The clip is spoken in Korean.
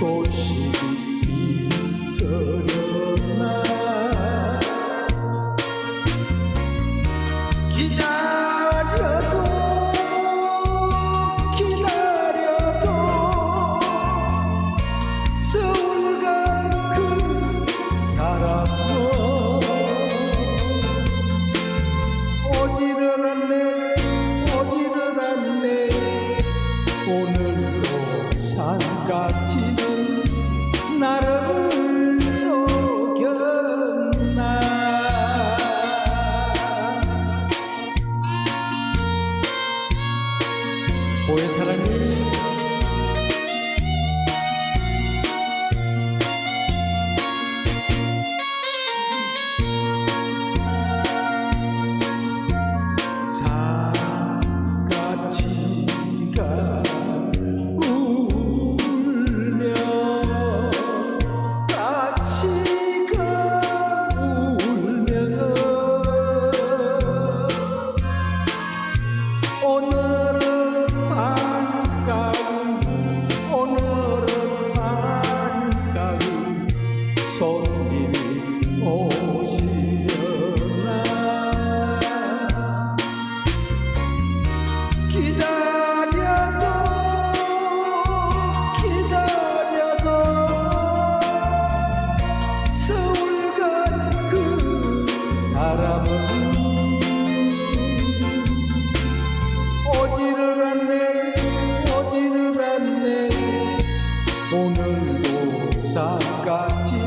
소식이 있으려나 기다려도 기다려도 서울간 그 사람도 오지는 않네 오지는 않네. 오늘도 산같이 나를 속였나? 보인 사람이 오늘은 반찬, 오늘은 반찬 손님 오시려나? 风雨感